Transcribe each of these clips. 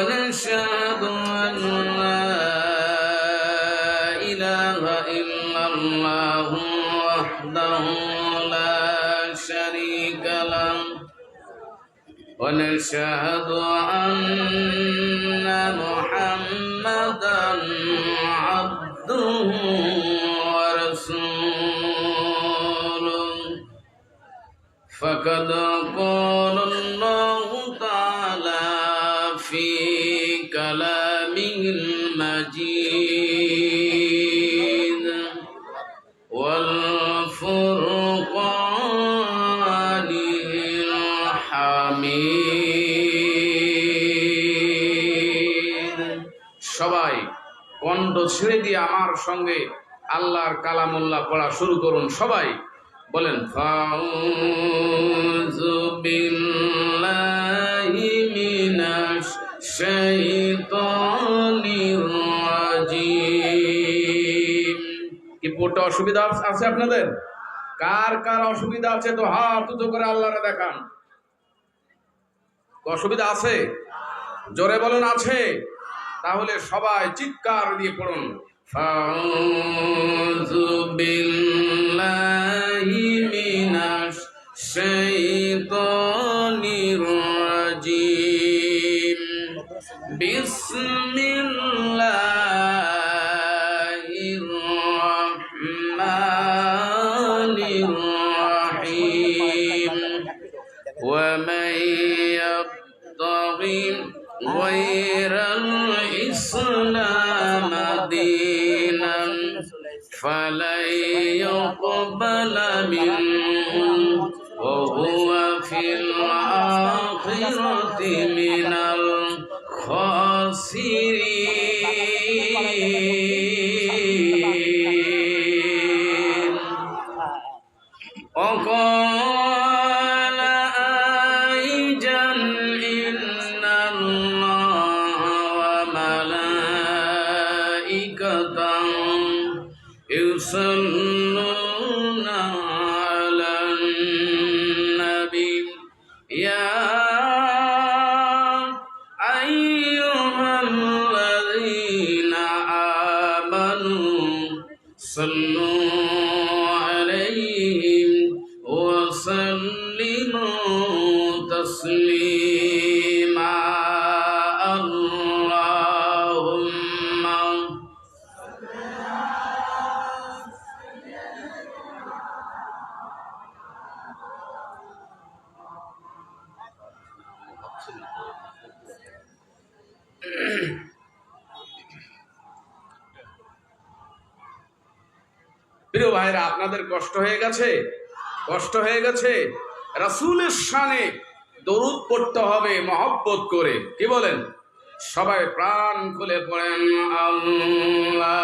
ونشهد أن لا إله إلا الله وحده لا شريك له ونشهد أن محمدا والفرقان الحميد সবাই কণ্ঠ ছেড়ে দিয়ে আমার সঙ্গে আল্লাহর কালামুল্লাহ পড়া শুরু করুন সবাই বলেন ফাউযু বিল্লাহি মিনাশ শাইতানির রাজিম কি পড়তে অসুবিধা আছে আপনাদের কার কার অসুবিধা আছে তো হাত উঁচু করে আল্লাহরে দেখান। অসুবিধা আছে? জোরে বলুন, আছে? তাহলে সবাই চিৎকার দিয়ে পড়ুন। ফাউযু غير الإسلام دينا فلن يقبل منه وهو في الآخرة من الخاسرين يصلون প্রিয় ভাইরা, আপনাদের কষ্ট হয়ে গেছে? কষ্ট হয়ে গেছে? রাসূলের শানে দরুদ পড়তে হবে, মহব্বত করে। কি বলেন? সবাই প্রাণ খুলে পড়েন, আল্লাহুম্মা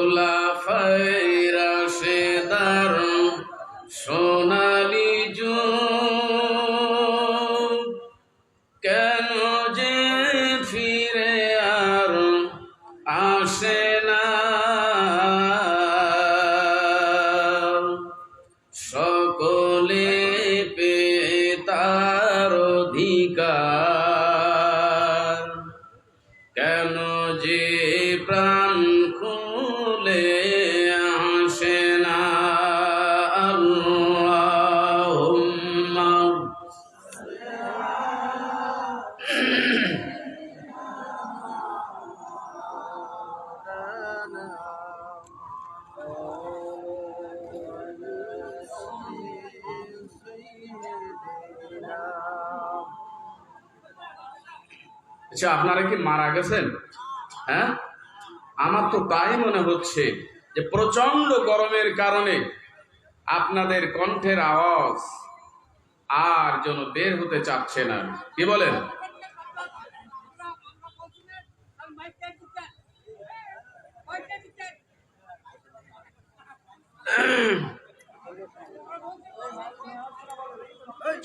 খোলাফায়ে রাশেদার সোনালি কেন যে ফিরে আর আসে না? সকলে পেয়ে তার অধিকার। আচ্ছা আপনারা কি মারা গেছেন? হ্যাঁ? আমার তো তাই মনে হচ্ছে যে প্রচণ্ড গরমের কারণে আপনাদের কণ্ঠের আওয়াজ আর যেন বের হতে চাচ্ছে না। কি বলেন?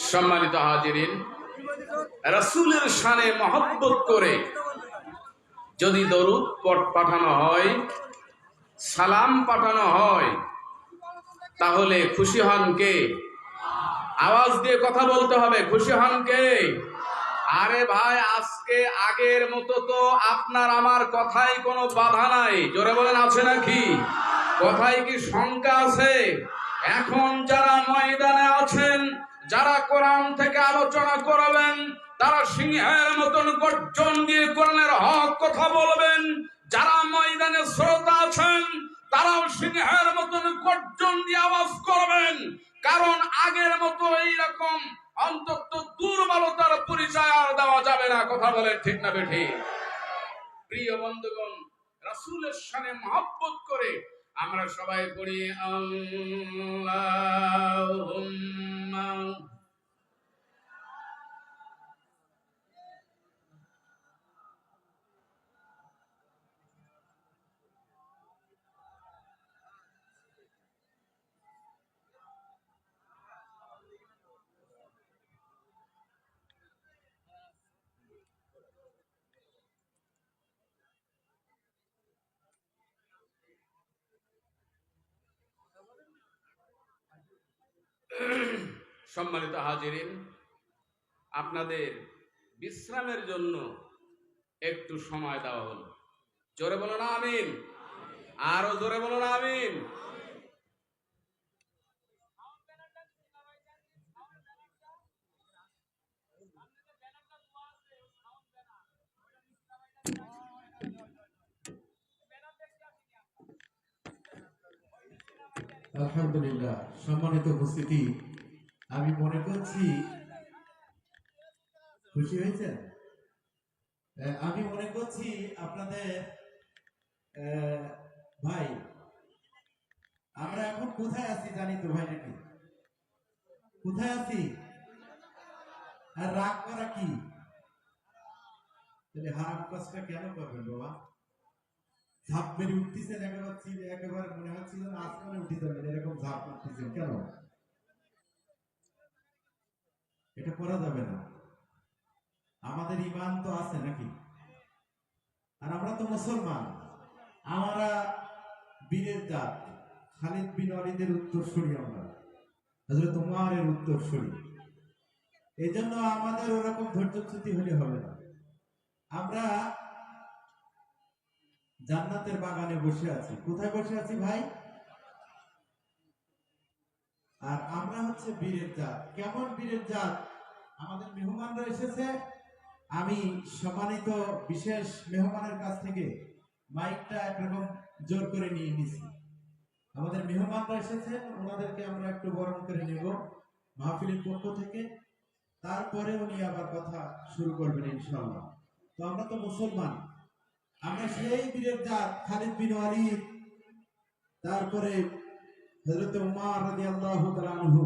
সম্মানিত হাজিরিন রাসূলের শানে মহব্বত করে যদি দরুদ পাঠানো হয়, সালাম পাঠানো হয়, তাহলে খুশি হন কে? আওয়াজ দিয়ে কথা বলতে হবে, খুশি হন কে? আরে ভাই, আজকে আগের মতো তো আপনার আমার কথায় কোনো বাধা নাই। জোরে বলেন, আছে নাকি? কথায় কি শঙ্কা আছে? এখন যারা ময়দানে আছেন, যারা কোরআন থেকে আলোচনা করাবেন তারা সিংহের মতন গর্জন দিয়ে কোরআনের হক কথা বলবেন। যারা ময়দানে শ্রোতা আছেন, তারাও সিংহের মতন গর্জন দিয়ে আওয়াজ করবেন। কারণ আগের মতো এইরকম অন্তত দুর্বলতার পরিচয় আর দেওয়া যাবে না। কথা বলেন ঠিক না বেঠি? প্রিয় বন্ধুগণ, রাসূলের সানে মহব্বত করে আমরা সবাই পড়ি, আল্লাহুম্মা সম্মানিত হাজিরিন, আপনাদের বিশ্রামের জন্য একটু সময় দেওয়া হলো। জোরে বলো না আমিন। আরও জোরে বলো না আমিন। আলহামদুলিল্লাহ, সম্মানিত উপস্থিতি। আমি মনে করছি খুশি হয়েছেন? আমি মনে করছি আপনাদের ভাই, আমরা এখন কোথায় আছি জানি তো ভাই নাকি? কোথায় আছি? আর রাগ করা কি? তাহলে হারাম কেন করবেন বাবা? উঠতেছেন একেবারে মনে হচ্ছে যেন আসমানে যাবেন, এরকম উঠতেছেন কেন? এটা করা যাবে না। আমাদের ইমান তো আছে নাকি? আর আমরা তো মুসলমান। আমরা বীরের জাত, খালিদ বিন ওয়ালিদের উত্তরসূরি আমরা, হযরত উমারের উত্তরসূরি। এই জন্য আমাদের ওরকম ধৈর্যচ্যুতি হলে হবে না। আমরা জান্নাতের বাগানে বসে আছি। কোথায় বসে আছি ভাই? আর আমরা হচ্ছে বীরের জাত। কেমন বীরের জাত? আমাদের মেহমানরা এসেছে। আমি সম্মানিত বিশেষ মেহমানের কাছ থেকে মাইকটা একরকম জোর করে নিয়ে নিছি। আমাদের মেহমানরা এসেছেন, ওনাদেরকে আমরা একটু বরণ করে নেব মাহফিলের পক্ষ থেকে। তারপরে উনি আবার কথা শুরু করবেন ইনশাল্লাহ তো আমরা তো মুসলমান আমরা সেই বীরের জাত, খালিদ বিন ওয়ালিদ। তারপরে হযরত উমার রাদিয়াল্লাহু তাআলা আনহু।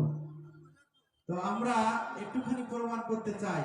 তো আমরা একটুখানি প্রমাণ করতে চাই।